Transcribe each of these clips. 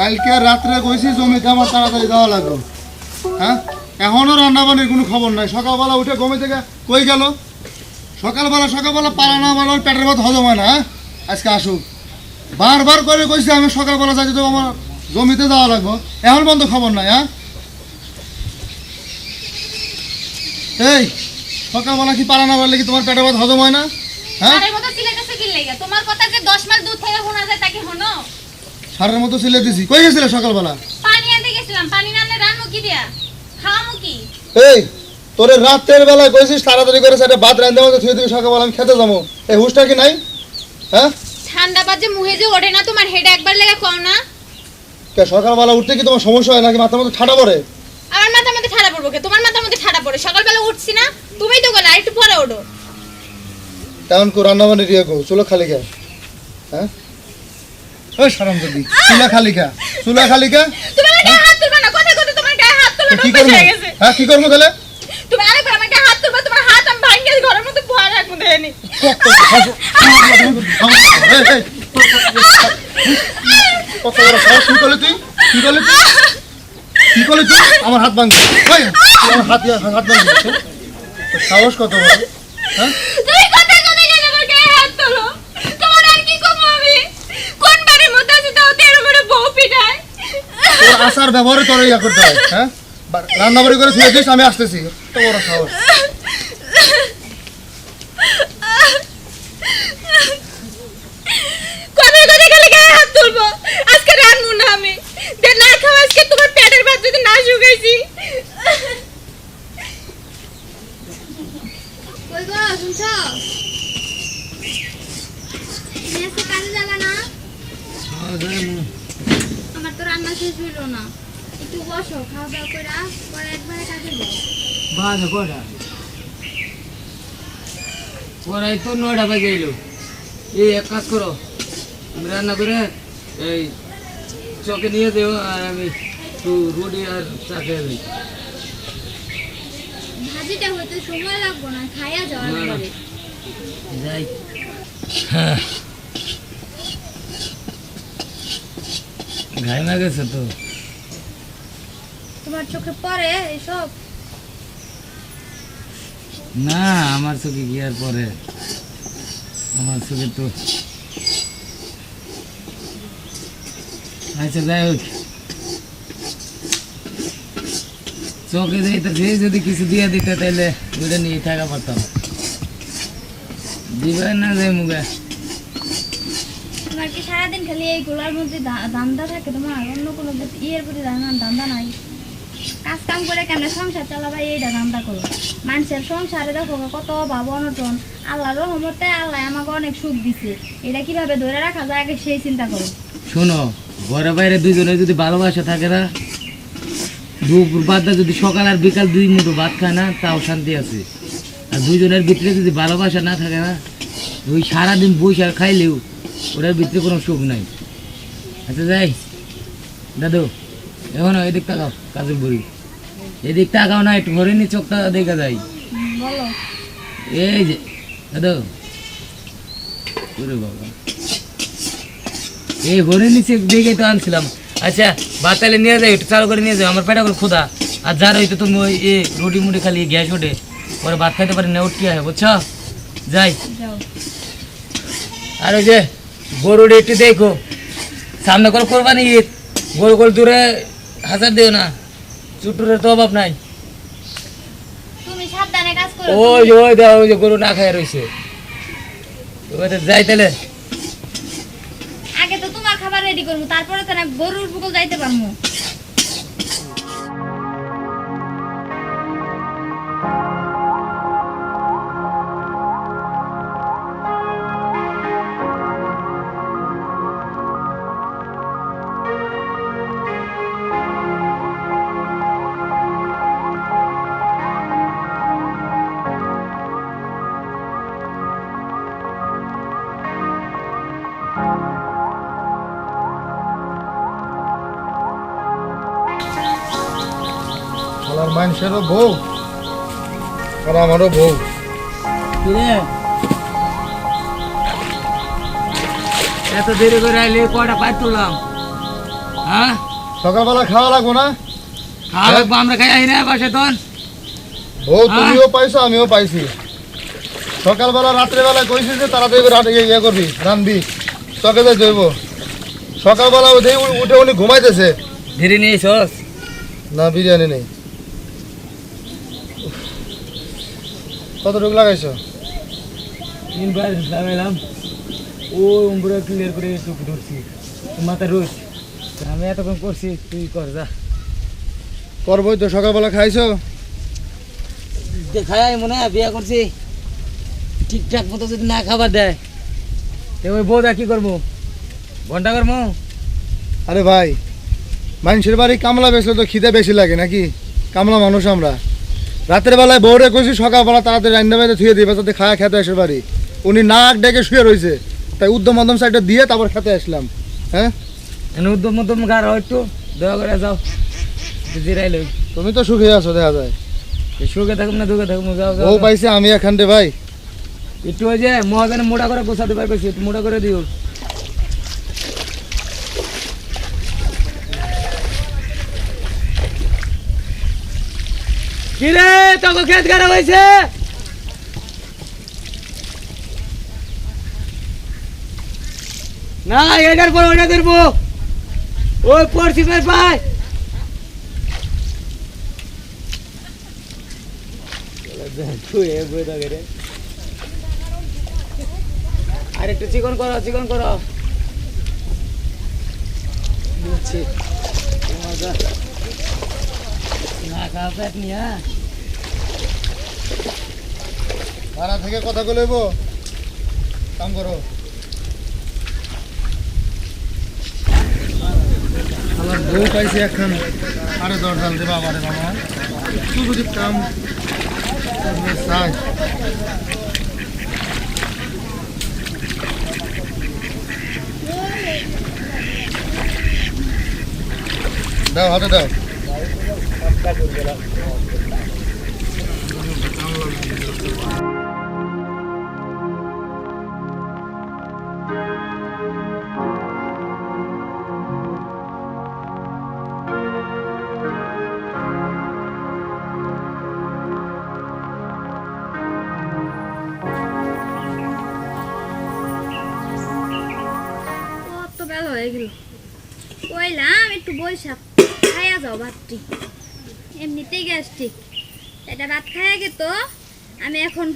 কালকে রাত্রে কইছি জমিতে আমার তাড়াতাড়ি যাওয়া লাগবে। হ্যাঁ? এখনও রান্নাবান্নির কোনো খবর নাই। সকালবেলা উঠে গমে থেকে কই গেল? সকালবেলা সকালবেলা পালা না পালা পেটের ভাত হজম হয় না হ্যাঁ? আজকে আসুক। বারবার করে কইছি আমি সকালবেলা যাচ্ছি তো আমার জমিতে যাওয়া লাগবো। এখন বন্ধ খবর নাই হ্যাঁ? এই, সকালবেলা কি পালা না পারলে কি তোমার পেটের ভাত হজম হয় না? হ্যাঁ আরে মতো চিল্লাইতেছে কি লাগা তোমার কথা যে 10 মাইল দূর থেকে শোনা যায় তাকে হনো সারের মতো ছিলে দিছি। কই গেছিলে সকালবেলা? পানি আনতে গেছিলাম পানি না আনলে রান্না কি দিয়া? খাওয়ামু কি? এই তোরে রাতের বেলায় কইছিস তাড়াতাড়ি করে সেটা ভাত রান্ধতে মতো থুয়ে দিবি সকালবেলা আমি খেতে যাব। এই হুশটা কি নাই? হ্যাঁ? ঠান্ডা বাজে মুহে যে ওঠে না তোমার হেড একবার লেগে কম না। কে সকালবেলা উঠতে কি তোমার সমস্যা হয় নাকি মাথার মধ্যে ঠাডা পড়ে? আমার মাথার মধ্যে ঠাড়া পড়ব কে? তোমার মাথার মধ্যে ঠাড়া পড়ে। সকালবেলা উঠছি না তুমিই তো গেলে একটু পরে ওঠো। তেমন কো রান্না বান্না দিয়ে গো চুলো খালি কে? হ্যাঁ? ওই সারাম যদি চুলা খালি কা চুলা খালি তুমি আমার গায়ে হাত তুলবা না কথা কথা তোমার গায়ে হাত কি করব? হ্যাঁ কি করব তাহলে? তুমি আরেকবার আমার গায়ে হাত তুলবা তোমার হাত আমি ভাঙিয়ে ঘরের মধ্যে ভয় রাখব দেয়নি। এই, এই, কত বড় সাহস কি করলি তুই? কি করলি তুই? কি করলি তুই? আমার হাত ভাঙবি আমার হাত হাত ভাঙবি সাহস কত বড় হ্যাঁ তুমি কোথায় কোথায় গেলে আমার গায়ে হাত তোলো তোমার আর কি কমো আমি কোন বাড়ির মধ্যে আছি তাও তেরো মেরে বউ পিটায় তোর আসার ব্যবহারে তোর ইয়া করতে হয় হ্যাঁ? রান্না বাড়ি করে থুয়ে দিস আমি আসতেছি। কত বড় সাহস। কোথায় কোথায় গেলে গায়ে হাত তুলবো? আজকে রান্নু না আমি। দে না খাও আজকে তোমার পেটের ভাত যদি না শুকাইছি। কই গো শুনছ? তুমি কাজে যাবে না। আমার তো রান্না শেষ হইল না। একটু বসো খাওয়া দাওয়া করে পরে একবারে কাজে যাও। বাজে কটা? ওরাই তো নয়টা বাজে এলো। এই এক কাজ করো রান্না করে এই চকে নিয়ে দেও আর আমি একটু রুটি আর চা খেয়ে দিই ভাজিটা হইতে সময় লাগবো না খাইয়া যাও না, না। একবারে যাই ঘাই না গেছে তো। তোমার চোখে পড়ে এসব না আমার চোখে কি আর পরে আমার চোখে তো আচ্ছা যাই হোক। চোখে যাইতেছে যদি কিছু দিয়ে দিতে তাহলে ওইটা নিয়ে থাকা পারতাম। দিবে না যাই মুখে তোমার কি সারাদিন খালি এই গোলার মধ্যে দান্দা থাকে? তোমার অন্য কোনো ইয়ের প্রতি দান্দা নাই। কাজ কাম করে কেন সংসার চালাবা এইটা দান্দা করো মানুষের সংসারে দেখো কত ভাব অনটন। আল্লাহর রহমতে আল্লাহ আমাকে অনেক সুখ দিছে। এটা কীভাবে ধরে রাখা যায় আগে সেই চিন্তা করো। শোনো, ঘরে বাইরে দুজনে যদি ভালোবাসা থাকে না, দুপুর বাদে যদি সকাল আর বিকাল দুই মুঠো ভাত খায় না, তাও শান্তি আছে। আর দুজনের ভিতরে যদি ভালোবাসা না থাকে না, ওই সারাদিন আর খাইলেও ওটার ভিতরে কোনো সুখ নাই। আচ্ছা যাই। দাদু এখন এদিক তাকাও কাজের বড়ি এদিক তাকাও না একটু হরিণী চোখটা দেখা যায় এই যে দাদু। ওরে বাবা। এই হরিণ নিচে দেখে তো আনছিলাম। আচ্ছা বাতালে নিয়ে যাই একটু চালু করে নিয়ে যাও আমার পেটা করে ক্ষুধা। আর যার হয়তো তুমি ওই এ রুটি মুটি খালি গ্যাস ওঠে পরে ভাত খাইতে পারি না উঠকি হয় বুঝছ? যাই। আর ওই যে গরুটা একটু দেখো। সামনে করে কোরবানি ঈদ। গরু গরু দূরে হাজার দিও না। চুটুরে তো অভাব নাই। ওই ওই দাও ওই যে গরু না খায় রয়েছে যাই তাহলে। আগে তো তোমার খাবার রেডি করব তারপরে তো না গরুর বুকল যাইতে পারব। আমার মানুষেরও বউ আর আমারও বউ। এত দেরি করে আইলে কটা পাই তুললাম? হ্যাঁ? সকালবেলা খাওয়া লাগবো না? খাওয়া লাগবো আমরা খাই আই না বাসে তখন বউ হ্যাঁ? তুমিও পাইছো আমিও পাইছি। সকালবেলা রাত্রেবেলা কইছিস যে তাড়াতাড়ি রাতে ইয়ে করবি রানবি সকালে জৈব সকালবেলা উঠে উঠে উনি ঘুমাইতেছে। এসোস না বিরিয়ানি নেই। কতটুকু লাগাইছো? তিনবার লাগাইলাম। ও উম্বুরা ক্লিয়ার করে একটু ধরছি। মাথা রোজ। আমি এতক্ষণ করছি তুই কর যা। করবোই তো সকালবেলা খাইছো? দেখাই মনে হয় বিয়া করছি। ঠিকঠাক মতো যদি না খাবার দেয়। তো ওই বউদা কি করব? ঘণ্টা করব? আরে ভাই মানুষের বাড়ি কামলা বেসলে তো খিদে বেশি লাগে নাকি? কামলা মানুষ আমরা। রাতের বেলায় বউরে কইছি সকালবেলা তাড়াতাড়ি রান্না বাইরে থুয়ে দিবে যাতে খায়া খেতে আসে বাড়ি। উনি নাক ডেকে শুয়ে রয়েছে তাই উদ্যম মধ্যম সাইডটা দিয়ে তারপর খেতে আসলাম। হ্যাঁ? এনে উদ্যম মধ্যম গার একটু দয়া করে যাও। জিরাই লই। তুমি তো সুখে আছো দেখা যায়। সুখে থাকুম না দুঃখে থাকুম যাও যাও পাইছে আমি এখানটে ভাই। একটু ওই যে মহাজনে মোটা করে গোছাতে পারবে মোটা করে দিও। কিরে তোকে খেত খারাপ হয়েছে? না, এটার পর ওটা ধরবো। ওই পশ্চিমের পায়। তুই এ বই থাকে রে। আর একটু চিকন করো চিকন করো। মজা। ভাড়া থেকে কথা বলব কাম করো। আমার বউ এখন আরে দশ ডাল দেবা আবারে বাবা যদি কাম দাও হাতে দাও। হয়ে গেল। কইলাম একটু বৈশাখ খাইয়া যাও ভাতটি। এমনিতেই গ্যাস্ট্রিক এটা ভাত খাইয়া গেত আমি এখন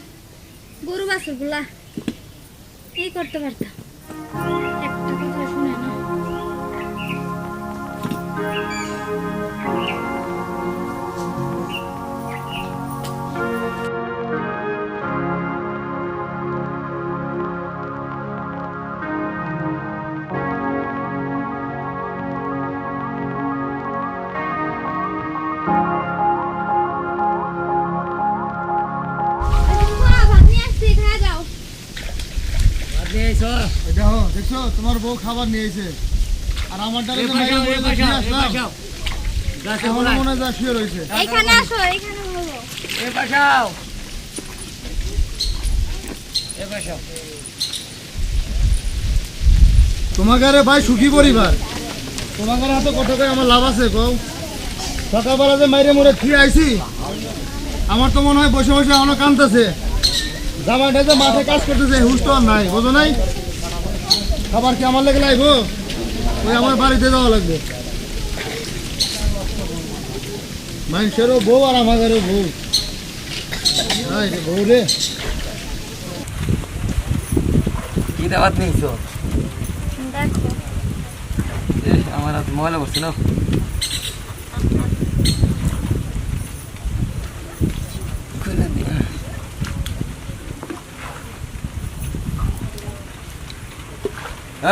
গরু বাছুরগুলা এই করতে পারতাম। একটা কথা শুনে না দেখছ তোমার বউ খাবার নিয়েছে। আর আমার ডালে এখন মনে যা শুয়ে রয়েছে। আসো এ। এ। তোমাকে ভাই সুখী পরিবার। তোমাকে হাতে কত করে আমার লাভ আছে কও সকালবেলা যে মাইরে মোড়ে ফিরে আইছি আমার তো মনে হয় বসে বসে এখনও কানতেছে জামাইটা যে মাঠে কাজ করতেছে হুশ তো আর নাই বোঝো নাই? খাবার কি আমার লেগে লাগবো? ওই আমার বাড়িতে যাওয়া লাগবে। মানুষেরও বউ আর আমাদেরও বউ। বউ রে। কি দাওয়াত নিয়েছো? আমার হাতে ময়লা করছে না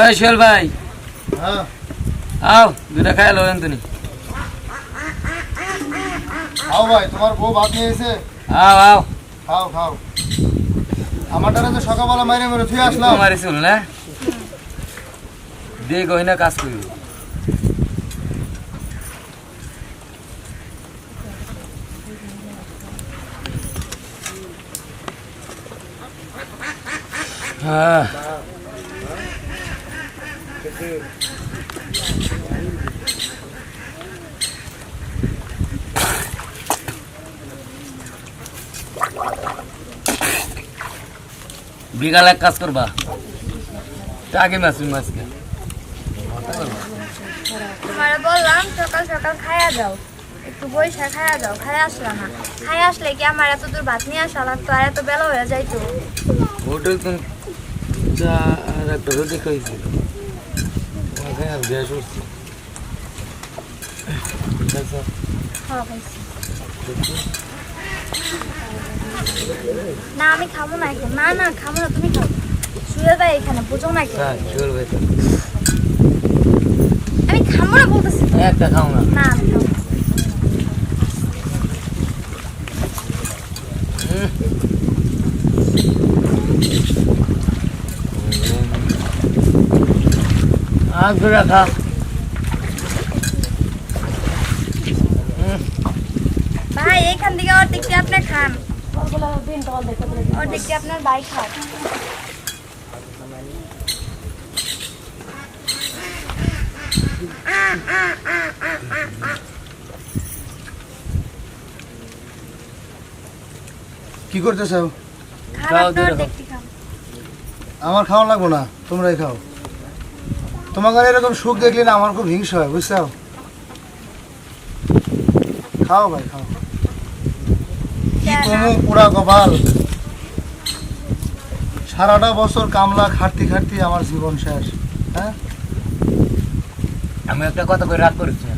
এই শোল ভাই। হ্যাঁ। আও দুটা খাই লো তুমি খাও ভাই তোমার বউ ভাত নিয়ে এসে আও আও। খাও খাও। আমার দ্বারা যে সকালবেলা মাইরে মেরে থুয়ে আসলাম। তোমার ছিল না? দিয়ে গহিনা কাজ করি হ্যাঁ। বিকালে এক কাজ করবা? আগে মাছ মাছকে বললাম সকাল সকাল খায়া যাও একটু বৈশা খায়া যাও খাই আসলাম না। খায়া আসলে কি আমার এত দূর ভাত নিয়ে আসলাম তো আর এত বেলা হয়ে যাইতো? হোটেল একটা রোদে তো চা আর একটা রুটি খাইছিল ওখানে আর গ্যাস উঠছে খাওয়া খাইছি না আমি খাব না এখন না না খাব না তুমি খাও শুয়ে যাই এখানে বুঝো না কি হ্যাঁ চলবে তো আমি খাব না বলতেছি একটা খাও না না আমি খাব না। আগ ধরে খা ভাই এখান থেকে অর্ধেকটি আপনি খান। অর্ধেকটি আপনার ভাই খান। কি করতেছ? আমার খাওয়া লাগবো না তোমরাই খাও। তোমাকে এরকম সুখ দেখলে না আমার খুব হিংসা হয় বুঝছ? খাও ভাই খাও। কি কমু পুরা কপাল সারাটা বছর কামলা খাটতি খাটতি আমার জীবন শেষ হ্যাঁ? আমি একটা কথা করে রাগ করেছি না।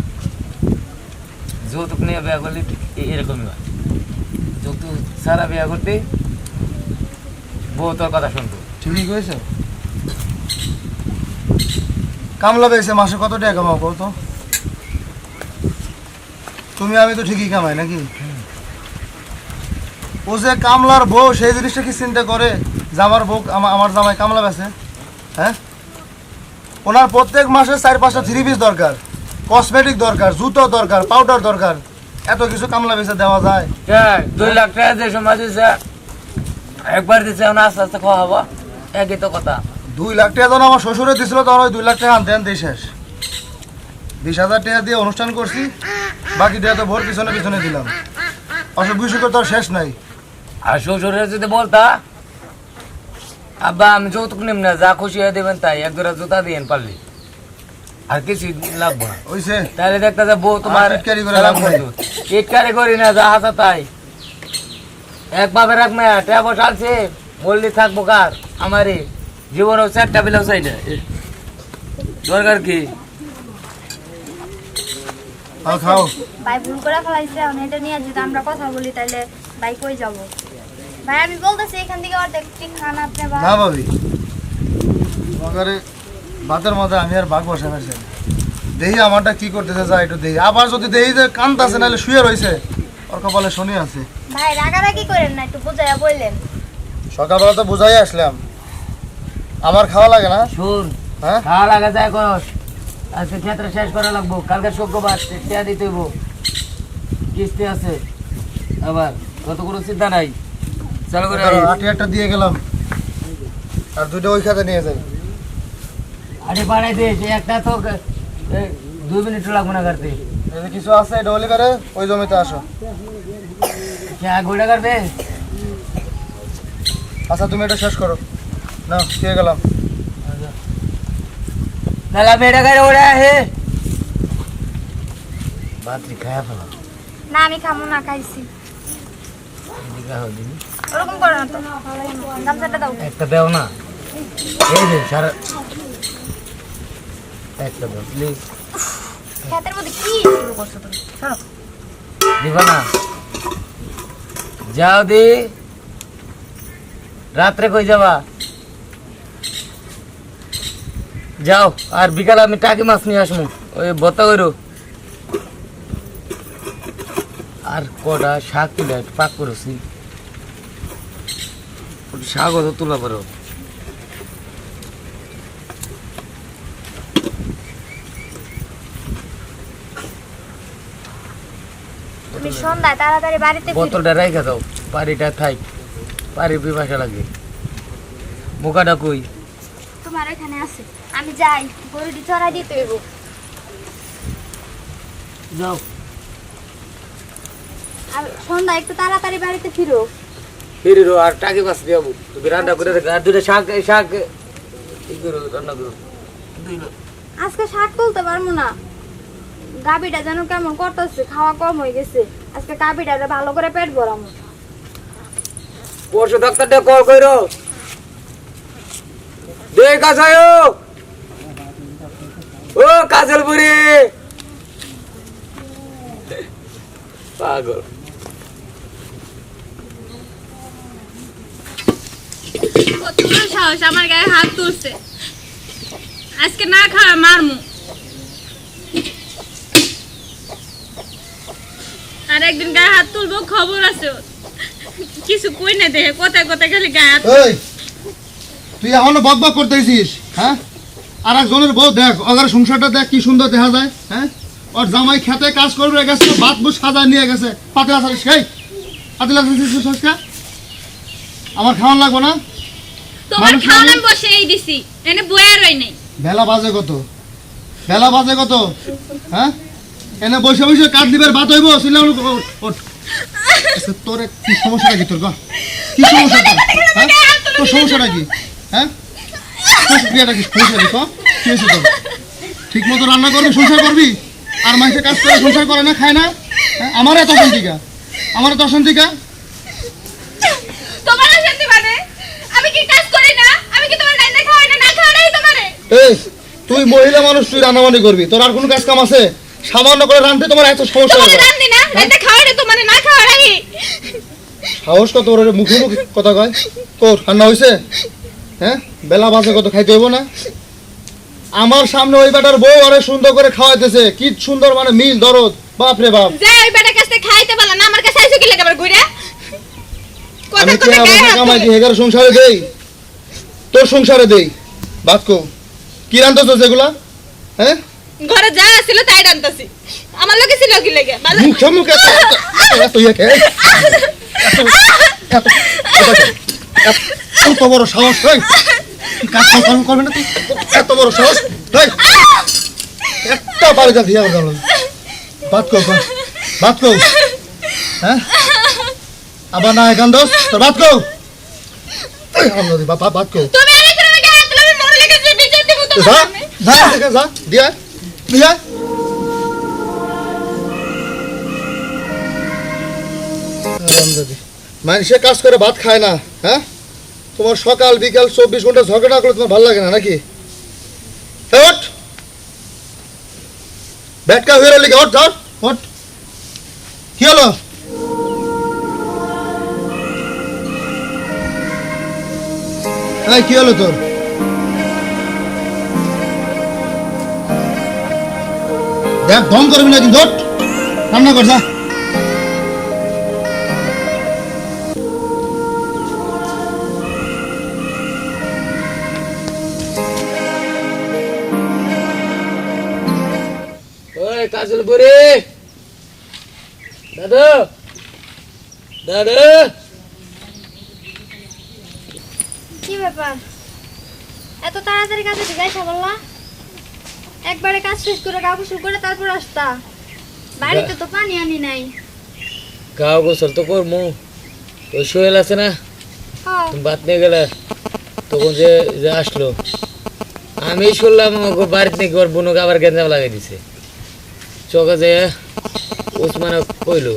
যৌতুক নিয়ে বিয়ে করলে ঠিক এরকমই হয়। যৌতুক সারা বিয়ে করতে বউ তোর কথা শুনতো ঠিকই কয়েছে কামলা পেয়েছে মাসে কত টাকা কামাও কত তুমি আমি তো ঠিকই কামাই নাকি? ও যে কামলার বউ, সেই জিনিসটা কি চিন্তা করে যে আমার বউ আমার জামাই কামলা বেছে হ্যাঁ? ওনার প্রত্যেক মাসে চার পাঁচটা থ্রি পিস দরকার। কসমেটিক দরকার, জুতো দরকার পাউডার দরকার। এত কিছু কামলা বেছে দেওয়া যায়। দুই লাখ টাকা যে সময় দিছে, একবার এখন আস্তে আস্তে খাওয়া হব। একই তো কথা। দুই লাখ টাকা যখন আমার শ্বশুরে দিছিল তখন ওই দুই লাখ টাকা আনতে আনতেই শেষ। বিশ হাজার টাকা দিয়ে অনুষ্ঠান করছি বাকি টাকা তো ভোর পিছনে পিছনে দিলাম। অসুখ বিসুখের তো শেষ নাই। আর শ্বশুরের যদি বলতা আব্বা আমি যৌতুক নিম না যা খুশি হয়ে দেবেন তাই এক জোড়া জুতা দিয়েন পারলি। আর কিছু লাগবো না ওইসে? তাহলে দেখতে যে বউ তোমার আর টিটকারি করে। করতো। টিটকারি করি না যা হাসা তাই। এক বাপের এক মেয়া চালছে বললি থাকব কার? আমারই। জীবনেও চারটা পেলেও চাই না। দরকার কি? খাও খাও। ভাই ভুল করে ফেলাইছে এটা নিয়ে যদি আমরা কথা বলি তাহলে ভাই কই যাব? ভাই আমি বলতেছি এখান থেকে অর্ধেকটি খান আপনি না ভাবি। তোমাকে ভাতের মধ্যে আমি আর বাঘ বসে ফেলছি দেহি আমারটা কি করতেছে যা একটু দেহি। আবার যদি দেহি যে কান্তাছে নাহলে শুয়ে রয়েছে ওর কপালে শনি আছে। ভাই রাগারাগি করেন না একটু বুঝাইয়া বললেন। সকালবেলা তো বুঝাই আসলাম। আমার খাওয়া লাগে না? শুন হ্যাঁ? খাওয়া লাগা যায় করস আজকে ক্ষেত্রে শেষ করা লাগবো কালকে শুক্রবার টিয়া দিতে হইব কিস্তি আছে। আবার কত কোনো চিন্তা নাই। চালু করে। আটি একটা দিয়ে গেলাম। আর দুটো ওই খাতে নিয়ে যাই। আরে বাড়াই দে একটা তো দুই মিনিট লাগবে না কাটতে। যদি কিছু আছে এটা হলে করে ওই জমিতে আসো। গোটা কাটবে? আচ্ছা তুমি এটা শেষ করো। না দিয়ে গেলাম? এটা খাই হে বাতরি খায়া ফেলা। না আমি খামো না খাইছি। দিঘা হো দিদি। ওরকম করো না তো। গামছাটা দাও। একটা দেও না। এই যে সারা একটা দাও প্লিজ খেতের মধ্যে কি শুরু করছ তুমি? সরো দিবা না। যাও দি। রাত্রে কই যাবা? যাও আর বিকালে আমি টাকি মাছ নিয়ে আসব। ওই বতা করো আর কটা শাক তুলে পাক করেছি শাক হতো তোলা করো তুমি সন্ধ্যায় তাড়াতাড়ি বাড়িতে বোতলটা রেখে দাও পানিটা থাই পানি পিপাসা লাগে। মুখাটা কই? তোমার এখানে আছে। আমি যাই গরুটি চড়াই দিতে হইব। যাও। আর সন্ধ্যা একটু তাড়াতাড়ি বাড়িতে ফিরো। ফিরে আর টাকি মাছ দিয়ে তুমি রান্না করে আর দুটো শাক শাক ই করো রান্না করো। আজকে শাক তুলতে পারব না। গাবিটা যেন কেমন করতেছে খাওয়া কম হয়ে গেছে। আজকে গাবিটা ভালো করে পেট ভরামো। পরশু ডাক্তারটা কল করো দে কাছায় ও কাজল বুড়ি পাগল সাহস আমার গায়ে হাত তুলছে। আজকে না খাওয়া মারমু। আর একদিন গায়ে হাত তুলবো খবর আছে কিছু কই না দেখে কোথায় কোথায় খালি গায়ে হাত তুই এখনও বক বক করতেছিস হ্যাঁ? আর একজনের বউ দেখ ওদের সংসারটা দেখ কি সুন্দর দেখা যায় হ্যাঁ? ওর জামাই খেতে কাজ করবে গেছে ভাত বুট সাজা নিয়ে গেছে পাতলা সারিস খাই পাতলা সারিস আমার খাওয়ান লাগবো না? তোমার খাওয়ান বসেই দিছি এনে বইয়া রই নাই। বেলা বাজে কত? বেলা বাজে কত? হ্যাঁ? এনে বসে বসে কাঠ দিবের ভাত হইব সিলে তোর কি সমস্যাটা কি তোর গা কি সমস্যা তোর হ্যাঁ? তোর সমস্যাটা কি? হ্যাঁ? কি কি হয়েছে তোর? ঠিক মতো রান্না করবি সংসার করবি? আর মাইসে কাজ করে সংসার করে না খায় না? হ্যাঁ? আমার এত অশান্তিকা আমার এত অশান্তিকা তোমার শান্তি মানে? আমি কি কাজ করি না? আমি কি তোমার রান্না খাওয়াই না? না খাওয়াই তোমারে। এই তুই মহিলা মানুষ তুই রান্নাবান্নি করবি। তোর আর কোনো কাজ কাম আছে? সামান্য করে রাঁধতে তোমার এত সমস্যা তোমারে হয়ে? না খাওয়াই না তোমারে না আগে সাহস কত ওর মুখে মুখে কথা কয়? তোর রান্না হয়েছে হ্যাঁ? বেলা বাজে কত খাইতে হইব না? আমার সামনে ওই বেটার বউ আরে সুন্দর করে খাওয়াইতেছে। কি সুন্দর মানে মিল দরদ। বাপ রে বাপ। যাই ওই বেটার কাছে খাইতে পারলা না আমার কাছে আইছো কি লাগে আবার ঘুরে? আমি কি আমার কামাই কি হেগার সংসারে দেই। তোর সংসারে দেই। বাদ কো কি রান্তেছ এগুলা? হ্যাঁ? ঘরে যা ছিল তাই রান্তাছি আমার লোকে ছিল কি লাগে? মুখে মুখে এত- এত- এত বড় সাহস হয় কাজ কাম কর্ম করবে না তুই? এত বড় সাহস হয় একটা বাড়ি যা দিয়ে গেল বাদ কো কো। বাদ কো হ্যাঁ? আবার না এখান দোস তোর বাদ কো এই হামলা দি বাবা বাদ করে। যা যা যা দিয়া দিয়া আরামজাদি। মানুষে কাজ করে ভাত খায় না হ্যাঁ? তোমার সকাল বিকাল চব্বিশ ঘণ্টা ঝগড়া করলে তোমার ভালো লাগে না নাকি? এ, ব্যাটকা হয়ে লিখে ওঠ ধর! ওঠ! কি হলো? এই কি হলো তোর? দেখ ঢং করবি না কিন্তু। রান্না কর যা! বুড়ি দাদু দাদু। কি ব্যাপার? এত তাড়াতাড়ি কাজে বললা একবারে কাজ শেষ করে কাপড় শুরু করে তারপর আসতা। বাড়িতে তো পানি আনি নাই। গাও গোসল তো করমু। ওই সোহেল আছে না? ভাত নিয়ে গেলে তখন যে আসলো। আমি শুনলাম বাড়িতে নাকি ওর বোনকে আবার গেঞ্জাম লাগাই দিছে। চোখে যে উসমানে কইলো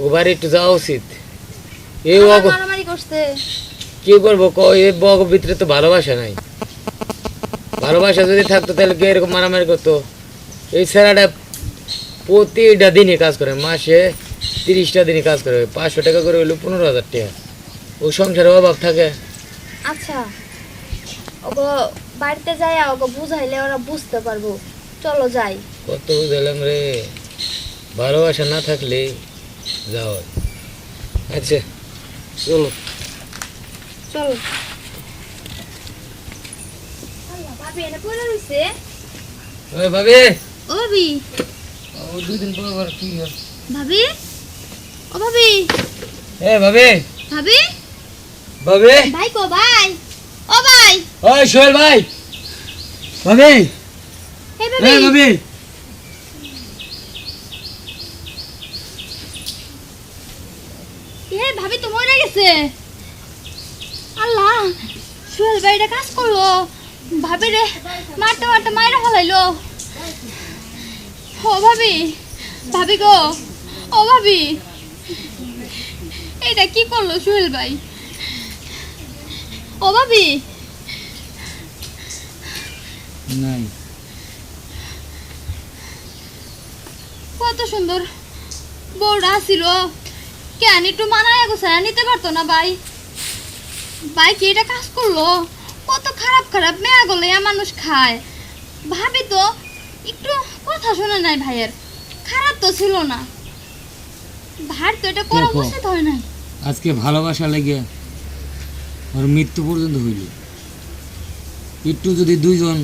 ও বাড়ি একটু যাওয়া উচিত। এই অগ কি করব এই বগ ভিতরে তো ভালোবাসা নাই। ভালোবাসা যদি থাকতো তাহলে কি এরকম মারামারি করতো? এই ছেলেটা প্রতিটা দিনই কাজ করে মাসে তিরিশটা দিনই কাজ করে পাঁচশো টাকা করে হইল পনেরো হাজার টাকা। ও সংসারে অভাব থাকে। আচ্ছা ওগো বাড়িতে যাই ওগো বুঝাইলে ওরা বুঝতে পারব। চলো যাই। কত গেলাম রে? ভালোবাসা না থাকলে যাও আচ্ছা চলো। চলো। ওই ভাবি। ও ভাবি। ও দুই দিন পর আবার কি হয়? ভাবি? ও ভাবি। এ ভাবি। ভাবি? ভাবি। ভাই কো ভাই? ও ভাই। ওই সোহেল ভাই। ভাবি। এ ভাবি। ভাবি তো মরে গেছে। আল্লাহ সোহেল ভাই এটা কাজ করল। ভাবি রে মারতে মারতে মাইরা ফেলাইলো। ও ভাবি ভাবি গো ও ভাবি এটা কি করল সোহেল ভাই? ও ভাবি নাই। কত সুন্দর বউটা ছিল কেন একটু মানায় গোছায় নিতে পারতো না ভাই। ভাই কি এটা কাজ করল? কত খারাপ খারাপ মেয়া গলে মানুষ খায়। ভাবি তো একটু কথা শুনে নাই ভাইয়ের। খারাপ তো ছিল না। ভার তো এটা করা উচিত হয় নাই। আজকে ভালোবাসা লেগে ওর মৃত্যু পর্যন্ত হইল। একটু যদি দুইজন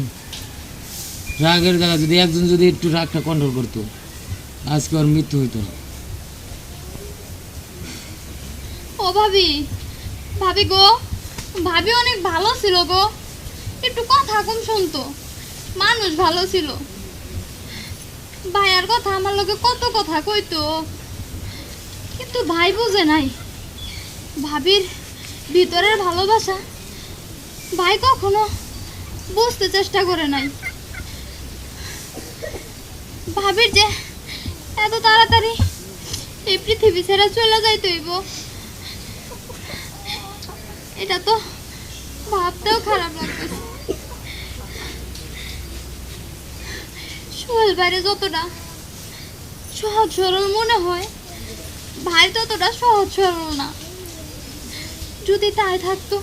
রাগের জায়গা যদি একজন যদি একটু রাগটা কন্ট্রোল করতো আজকে ওর মৃত্যু হইতো না। ও ভাবি। ভাবি গো, ভাবি অনেক ভালো ছিল গো। একটু কথা কম শুনতো। মানুষ ভালো ছিল। ভাইয়ার কথা আমার লোকে কত কথা কইতো। কিন্তু ভাই বুঝে নাই। ভাবির ভিতরের ভালোবাসা ভাই কখনো বুঝতে চেষ্টা করে নাই। ভাবির যে এত তাড়াতাড়ি এই পৃথিবী ছেড়ে চলে যাইতে হইব। এটা তো ভাবতেও খারাপ লাগতেছে। সোহেল বাইরে যতটা সহজ সরল মনে হয়, ভাই ততটা সহজ সরল না। যদি তাই থাকতো,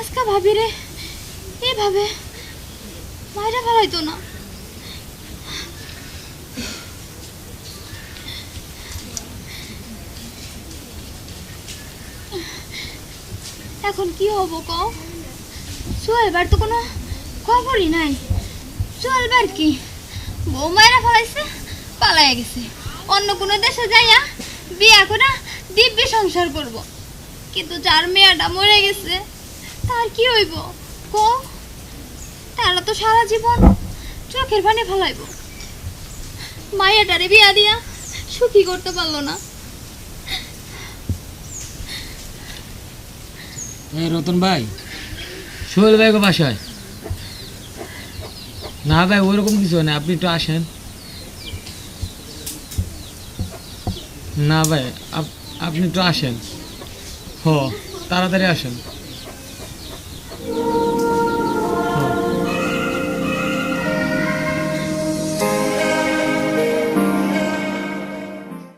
আজকে ভাবি রে এভাবে মাইরা ফেলাইতো না। এখন কি হব কও সোহেলবার তো কোনো খবরই নাই। সোহেলবার কি? বউ মায়েরা ফেলাইছে, পালাইয়া গেছে। অন্য কোনো দেশে যাইয়া বিয়া করে দিব্যি সংসার করব। কিন্তু যার মেয়েটা মরে গেছে, তার কি হইব কো? তারা তো সারা জীবন চোখের পানি ফেলাইব। মায়েটারে বিয়া দিয়া সুখী করতে পারল না। এই রতন ভাই। সোহেল ভাই বাসায়। না ভাই ওইরকম কিছু হয় না, আপনি একটু আসেন। না ভাই, আপ- আপনি একটু আসেন। হ, তাড়াতাড়ি আসেন।